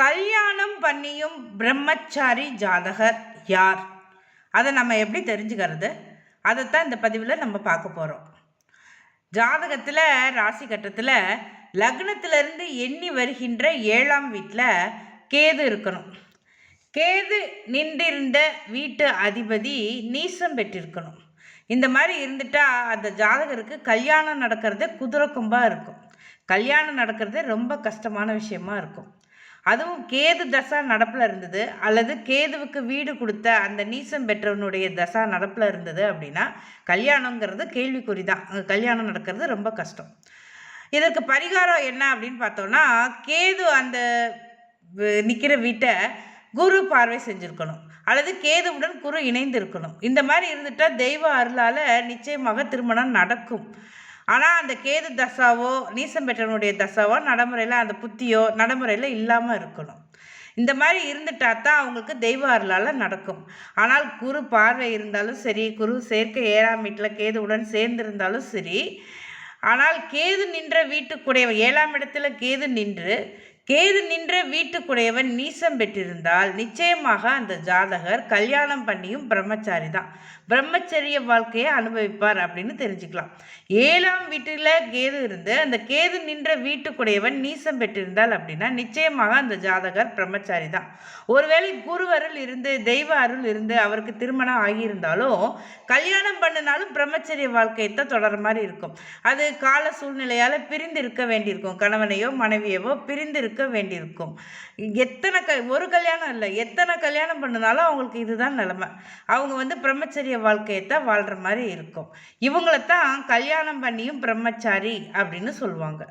கல்யாணம் பண்ணியும் பிரம்மச்சாரி ஜாதகர் யார்? அதை நம்ம எப்படி தெரிஞ்சுக்கிறது? அதைத்தான் இந்த பதிவில் நம்ம பார்க்க போகிறோம் ஜாதகத்தில் ராசி கட்டத்தில் லக்னத்திலிருந்து எண்ணி வருகின்ற ஏழாம் வீட்டில் கேது இருக்கணும். கேது நின்றிருந்த வீட்டு அதிபதி நீசம் பெற்றிருக்கணும். இந்த மாதிரி இருந்துட்டா அந்த ஜாதகருக்கு கல்யாணம் நடக்கிறது குதிரை கொம்பாக இருக்கும். கல்யாணம் நடக்கிறது ரொம்ப கஷ்டமான விஷயமா இருக்கும். அதுவும் கேது தசா நடப்பில் இருந்தது அல்லது கேதுவுக்கு வீடு கொடுத்த அந்த நீசம் பெற்றவனுடைய தசா நடப்பில் இருந்தது அப்படின்னா கல்யாணங்கிறது கேள்விக்குறி தான் கல்யாணம் நடக்கிறது ரொம்ப கஷ்டம். இதற்கு பரிகாரம் என்ன அப்படின்னு பார்த்தோம்னா கேது அந்த நிற்கிற வீட்டை குரு பார்வை செஞ்சுருக்கணும் அல்லது கேதுவுடன் குரு இணைந்து இருக்கணும் இந்த மாதிரி இருந்துட்டால் தெய்வ அருளால் நிச்சயமாக திருமணம் நடக்கும். ஆனால் அந்த கேது தசாவோ நீசம் பெற்றவனுடைய தசாவோ நடைமுறையில் அந்த புத்தியோ நடைமுறையில் இல்லாமல் இருக்கணும். இந்த மாதிரி இருந்துட்டா தான் அவங்களுக்கு தெய்வ அருளால் நடக்கும். ஆனால் குரு பார்வை இருந்தாலும் சரி குரு சேர்க்கை ஏழாம் வீட்டில் கேதுவுடன் சேர்ந்திருந்தாலும் சரி ஆனால் கேது நின்ற வீட்டுக்குடைய ஏழாம் இடத்துல கேது நின்று கேது நின்ற வீட்டுக்குடையவன் நீசம் பெற்றிருந்தால் நிச்சயமாக அந்த ஜாதகர் கல்யாணம் பண்ணியும் பிரம்மச்சாரி தான் பிரம்மச்சரிய வாழ்க்கையை அனுபவிப்பார் அப்படின்னு தெரிஞ்சுக்கலாம். ஏழாம் வீட்டில் கேது இருந்து அந்த கேது நின்ற வீட்டுக்குடையவன் நீசம் பெற்றிருந்தால் அப்படின்னா நிச்சயமாக அந்த ஜாதகர் பிரம்மச்சாரி தான் ஒருவேளை குரு அருள் இருந்து தெய்வ அருள் இருந்து அவருக்கு திருமணம் ஆகியிருந்தாலும் கல்யாணம் பண்ணினாலும் பிரம்மச்சரிய வாழ்க்கையை தான் தொடர மாதிரி இருக்கும். அது கால சூழ்நிலையால் பிரிந்து இருக்க வேண்டியிருக்கும். கணவனையோ மனைவியவோ பிரிந்து இருக்க வேண்டியிருக்கும். எத்தனை க ஒரு கல்யாணம் இல்லை எத்தனை கல்யாணம் பண்ணினாலும் அவங்களுக்கு இதுதான் நிலமை. அவங்க வந்து பிரம்மச்சரிய வாழ்க்கையை தான் வாழ்கிற மாதிரி இருக்கும். இவங்களைத்தான் கல்யாணம் பண்ணியும் பிரம்மச்சாரி அப்படின்னு சொல்லுவாங்க.